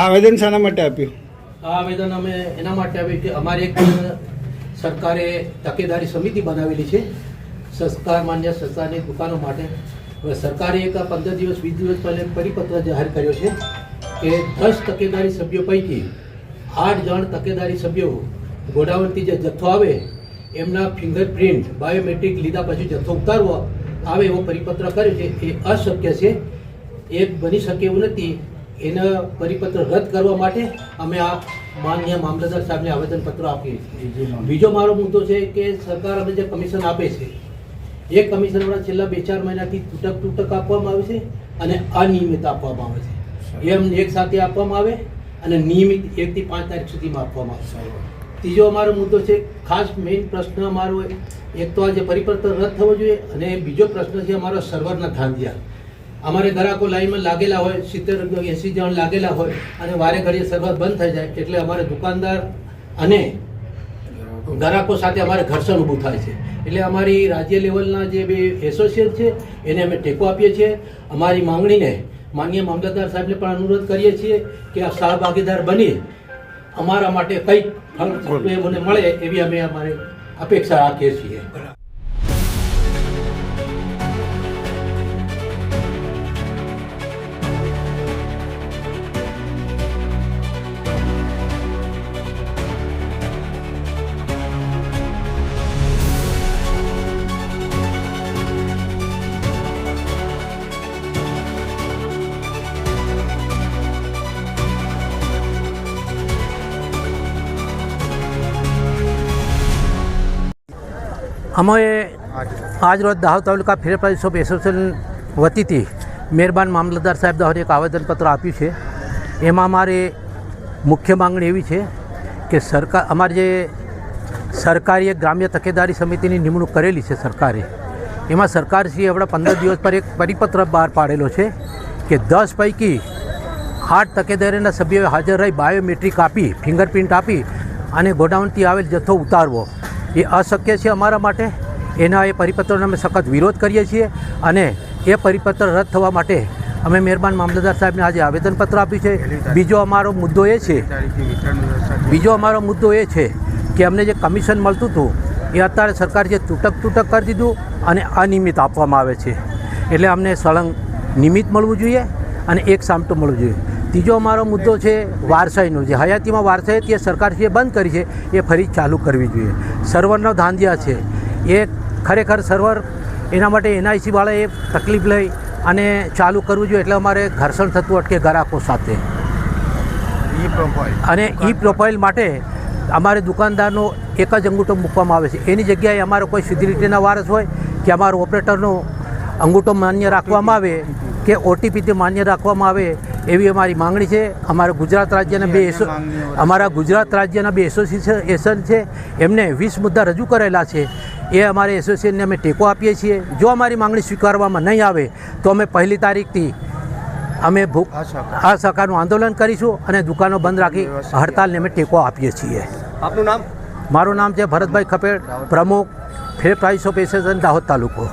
આવેદન શાના માટે આપ્યું? આ આવેદન અમે એના માટે આપ્યું કે અમારે એક સરકારે તકેદારી સમિતિ બનાવેલી છે. સરકાર માન્ય સરકારની દુકાનો માટે. હવે સરકારે એક પંદર દિવસ, વીસ દિવસ પહેલાં પરિપત્ર જાહેર કર્યો છે કે દસ તકેદારી સભ્યો પૈકી આઠ જણ તકેદારી સભ્યો ગોડાવણથી જે જથ્થો આવે, એમના ફિંગરપ્રિન્ટ, બાયોમેટ્રિક લીધા પછી જથ્થો ઉતારવો આવે એવો પરિપત્ર કર્યો છે. એ અશક્ય છે. એ બની શકે એવું નથી. એના પરિપત્ર રદ કરવા માટે અમે આ માન્ય મામલતદાર સાહેબને આવેદનપત્ર આપીએ છીએ. બીજો મારો મુદ્દો છે કે સરકાર અમે જે કમિશન આપે છે એ કમિશન હમણાં છેલ્લા બે ચાર મહિનાથી તૂટક તૂટક આપવામાં આવે છે અને અનિયમિત આપવામાં આવે છે. એમ એક સાથે આપવામાં આવે અને નિયમિત એકથી પાંચ તારીખ સુધીમાં આપવામાં આવે ત્રીજો અમારો મુદ્દો છે ખાસ મેઇન પ્રશ્ન અમારો એક તો આ જે પરિપત્ર રદ થવો જોઈએ અને બીજો પ્રશ્ન છે અમારો સર્વરના ધાંધિયા. અમારે ગ્રાહકો લાઈનમાં લાગેલા હોય, સિત્તેર એંસી જણ લાગેલા હોય અને વારે ઘડીએ સર્વર બંધ થઈ જાય એટલે અમારે દુકાનદાર અને ગ્રાહકો સાથે અમારે ઘર્ષણ ઊભું થાય છે. એટલે અમારી રાજ્ય લેવલના જે બે એસોસિએશન છે, એને અમે ટેકો આપીએ છીએ. અમારી માંગણીને માન્ય મામલતદાર સાહેબને પણ અનુરોધ કરીએ છીએ કે આ સહભાગીદાર બની અમારા માટે કંઈક મને મળે એવી અમે અમારી અપેક્ષા રાખીએ છીએ. અમે આજ રોજ Dahod taluka fair price shop association વતીથી મહેરબાન મામલતદાર સાહેબ દ્વારા એક આવેદનપત્ર આપ્યું છે એમાં અમારે મુખ્ય માંગણી એવી છે કે સરકાર અમારે જે સરકારી ગ્રામ્ય તકેદારી સમિતિની નિમણૂક કરેલી છે સરકારે એમાં સરકારશ્રીએ હમણાં પંદર દિવસ પર એક પરિપત્ર બહાર પાડેલો છે કે દસ પૈકી આઠ તકેદારીના સભ્યોએ હાજર રહી બાયોમેટ્રિક આપી ફિંગરપ્રિન્ટ આપી અને ગોડાઉનથી આવેલ જથ્થો ઉતારવો. એ અશક્ય છે અમારા માટે. એના એ પરિપત્રનો અમે સખત વિરોધ કરીએ છીએ અને એ પરિપત્ર રદ થવા માટે અમે મહેરબાન મામલતદાર સાહેબને આજે આવેદનપત્ર આપ્યું છે. બીજો અમારો મુદ્દો એ છે બીજો અમારો મુદ્દો એ છે કે અમને જે કમિશન મળતું હતું એ અત્યારે સરકાર જે તૂટક તૂટક કરી દીધું અને અનિયમિત આપવામાં આવે છે. એટલે અમને સળંગ નિમિત્ત મળવું જોઈએ અને એક સામટું મળવું જોઈએ. ત્રીજો અમારો મુદ્દો છે વારસાઈનો. જે હયાતીમાં વારસાઈ હતી એ સરકારશ્રીએ બંધ કરી છે એ ફરી ચાલુ કરવી જોઈએ. સર્વરનો ધાંધિયા છે. એ ખરેખર સર્વર એના માટે એનઆઈસીવાળાએ તકલીફ લઈ અને ચાલુ કરવું જોઈએ એટલે અમારે ઘર્ષણ થતું અટકે ગ્રાહકો સાથે. અને ઈ પ્રોફાઇલ માટે અમારે દુકાનદારનો એક જ અંગૂઠો મૂકવામાં આવે છે. એની જગ્યાએ અમારો કોઈ સિક્યુરિટીના વારસ હોય કે અમારો ઓપરેટરનો અંગૂઠો માન્ય રાખવામાં આવે કે ઓટીપીથી માન્ય રાખવામાં આવે એવી અમારી માંગણી છે. અમારા ગુજરાત રાજ્યના બે એસો અમારા ગુજરાત રાજ્યના બે એસોસિએશન છે. એમને વીસ મુદ્દા રજૂ કરેલા છે. એ અમારે એસોસિએશનને અમે ટેકો આપીએ છીએ. જો અમારી માંગણી સ્વીકારવામાં નહીં આવે તો અમે પહેલી તારીખથી અમે ભૂખ આ શાખાનું આંદોલન કરીશું અને દુકાનો બંધ રાખી હડતાલને અમે ટેકો આપીએ છીએ. આપનું નામ? મારું નામ છે ભરતભાઈ ખપેડ પ્રમુખ fair price of association Dahod તાલુકો.